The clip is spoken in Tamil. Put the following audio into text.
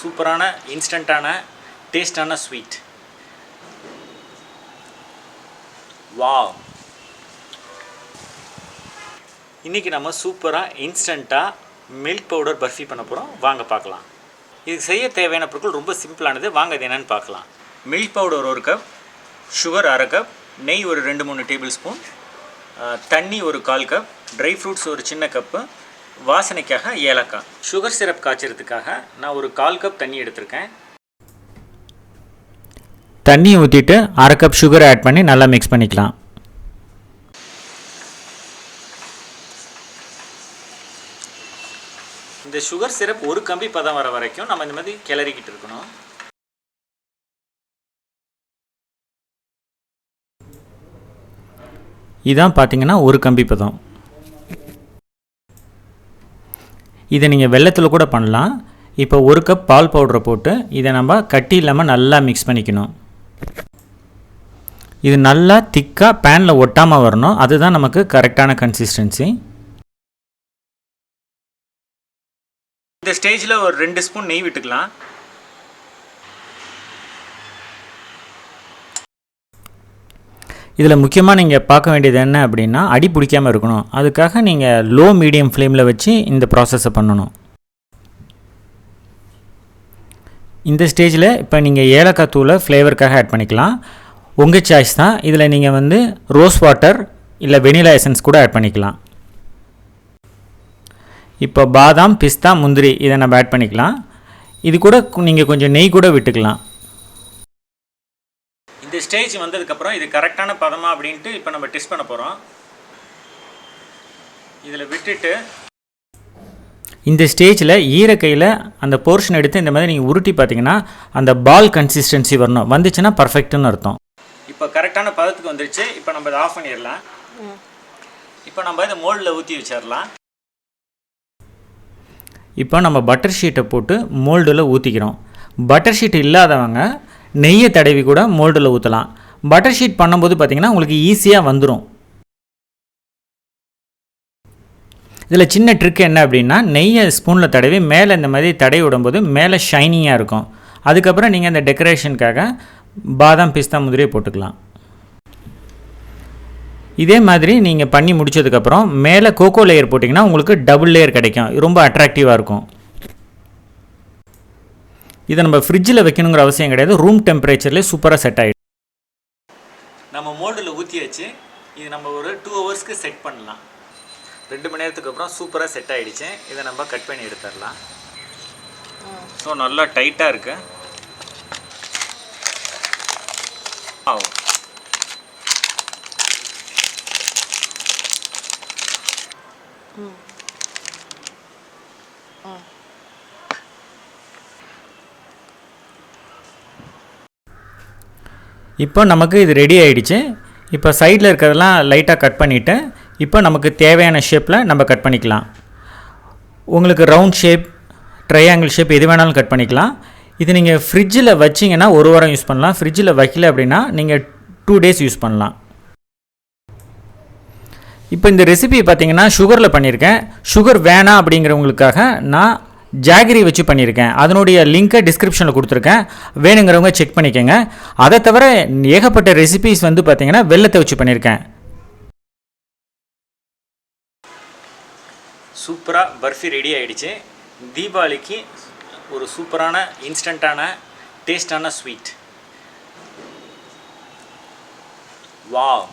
சூப்பரான இன்ஸ்டண்ட்டான டேஸ்டான ஸ்வீட். வாவ். இன்றைக்கி நம்ம சூப்பராக இன்ஸ்டண்ட்டாக மில்க் பவுடர் பர்ஃபி பண்ண போகிறோம் வாங்க பார்க்கலாம். இதுக்கு செய்ய தேவையான பொருட்கள் ரொம்ப சிம்பிளானது. வாங்க அது என்னென்னு பார்க்கலாம். மில்க் பவுடர் ஒரு கப் சுகர் அரை கப் நெய் ஒரு ரெண்டு மூணு டேபிள் ஸ்பூன் தண்ணி ஒரு கால் கப் ட்ரை ஃப்ரூட்ஸ் ஒரு சின்ன கப்பு வாசனைக்காக ஏலக்காய். சுகர் சிரப் காய்ச்சறதுக்காக நான் ஒரு கால் கப் தண்ணி எடுத்திருக்கேன். தண்ணி ஊற்றிட்டு அரை கப் சுகர் ஆட் பண்ணி நல்லா மிக்ஸ் பண்ணிக்கலாம். இந்த சுகர் சிரப் ஒரு கம்பி பதம் வர வரைக்கும் நம்ம இந்த மாதிரி கிளறிக்கிட்டு இருக்கணும். இதான் பார்த்தீங்கன்னா ஒரு கம்பி பதம். இதை நீங்கள் வெள்ளத்தில் கூட பண்ணலாம். இப்போ ஒரு கப் பால் பவுடரை போட்டு இதை நம்ம கட்டி இல்லாமல் நல்லா மிக்ஸ் பண்ணிக்கணும். இது நல்லா திக்காக பேனில் ஒட்டாமல் வரணும். அதுதான் நமக்கு கரெக்டான கன்சிஸ்டன்சி இந்த ஸ்டேஜில் ஒரு ரெண்டு ஸ்பூன் நெய் விட்டுக்கலாம். இதில் முக்கியமாக நீங்கள் பார்க்க வேண்டியது என்ன அப்படின்னா அடி பிடிக்காமல் இருக்கணும். அதுக்காக நீங்கள் லோ மீடியம் ஃப்ளேமில் வச்சு இந்த ப்ராசஸை பண்ணணும். இந்த ஸ்டேஜில் இப்போ நீங்கள் ஏலக்காய் தூளை ஃப்ளேவருக்காக ஆட் பண்ணிக்கலாம். உங்கள் சாய்ஸ் தான். இதில் நீங்கள் வந்து ரோஸ் வாட்டர் இல்லை வெனிலா எசன்ஸ் கூட ஆட் பண்ணிக்கலாம். இப்போ பாதாம் பிஸ்தா முந்திரி இதை நம்ம ஆட் பண்ணிக்கலாம். இது கூட நீங்கள் கொஞ்சம் நெய் கூட விட்டுக்கலாம். ஸ்டேஜ் வந்ததுக்கப்புறம் இது கரெக்டான பதமா அப்படின்ட்டு இப்போ நம்ம டெஸ்ட் பண்ண போகிறோம் இதில் விட்டுட்டு இந்த ஸ்டேஜில் ஈரக்கையில் அந்த போர்ஷன் எடுத்து இந்த மாதிரி நீங்கள் உருட்டி பார்த்தீங்கன்னா அந்த பால் கன்சிஸ்டன்சி வரணும். வந்துச்சுன்னா பர்ஃபெக்ட்னு அர்த்தம். இப்போ கரெக்டான பதத்துக்கு வந்துருச்சு. இப்போ நம்ம இதை ஆஃப் பண்ணிடலாம். இப்போ நம்ம இதை மோல்டில் ஊற்றி வச்சிடலாம். இப்போ நம்ம பட்டர் ஷீட்டை போட்டு மோல்டில் ஊற்றிக்கிறோம் பட்டர் ஷீட் இல்லாதவங்க நெய்யை தடவி கூட மோல்டில் ஊற்றலாம் பட்டர் ஷீட் பண்ணும்போது பார்த்திங்கன்னா உங்களுக்கு ஈஸியாக வந்துடும் இதில் சின்ன ட்ரிக் என்ன அப்படின்னா நெய்யை ஸ்பூனில் தடவி மேலே இந்த மாதிரி தடவி விடும்போது மேலே ஷைனிங்காக இருக்கும். அதுக்கப்புறம் நீங்கள் அந்த டெக்கரேஷனுக்காக பாதாம் பிஸ்தா முதிரியை போட்டுக்கலாம். இதே மாதிரி நீங்கள் பண்ணி முடிச்சதுக்கப்புறம் மேலே கோகோ லேயர் போட்டிங்கன்னா உங்களுக்கு டபுள் லேயர் கிடைக்கும். ரொம்ப அட்ராக்டிவாக இருக்கும். இதை நம்ம ஃப்ரிட்ஜில் வைக்கணுங்கிற அவசியம் கிடையாது. ரூம் டெம்பரேச்சர்லேயே சூப்பராக செட் ஆகிடும் நம்ம மோல்டில் ஊற்றியாச்சு இது நம்ம ஒரு டூ ஹவர்ஸ்க்கு செட் பண்ணலாம். ரெண்டு மணி நேரத்துக்கு அப்புறம் சூப்பராக செட் ஆகிடுச்சு இதை நம்ம கட் பண்ணி எடுத்துடலாம். ஸோ நல்லா டைட்டாக இருக்கு. ஆ இப்போ நமக்கு இது ரெடி ஆகிடுச்சு இப்போ சைடில் இருக்கிறதெல்லாம் லைட்டாக கட் பண்ணிவிட்டு இப்போ நமக்கு தேவையான ஷேப்பில் நம்ம கட் பண்ணிக்கலாம். உங்களுக்கு ரவுண்ட் ஷேப் ட்ரையாங்கிள் ஷேப் எது வேணாலும் கட் பண்ணிக்கலாம். இது நீங்கள் ஃப்ரிட்ஜில் வச்சிங்கன்னா ஒரு வாரம் யூஸ் பண்ணலாம். ஃப்ரிட்ஜில் வைக்கல அப்படின்னா நீங்கள் டூ டேஸ் யூஸ் பண்ணலாம். இப்போ இந்த ரெசிபி பார்த்தீங்கன்னா சுகரில் பண்ணியிருக்கேன். சுகர் வேணாம் அப்படிங்கிறவங்களுக்காக நான் ஜாகிரி வச்சு பண்ணியிருக்கேன். அதனுடைய லிங்க்கை டிஸ்கிரிப்ஷனில் கொடுத்துருக்கேன். வேணுங்கிறவங்க செக் பண்ணிக்கோங்க. அதை தவிர ஏகப்பட்ட ரெசிபிஸ் வந்து பார்த்தீங்கன்னா வெள்ளத்தை வச்சு பண்ணியிருக்கேன். சூப்பராக பர்ஃபி ரெடி ஆகிடுச்சு தீபாவளிக்கு ஒரு சூப்பரான இன்ஸ்டண்ட்டான டேஸ்டான ஸ்வீட் வாவ்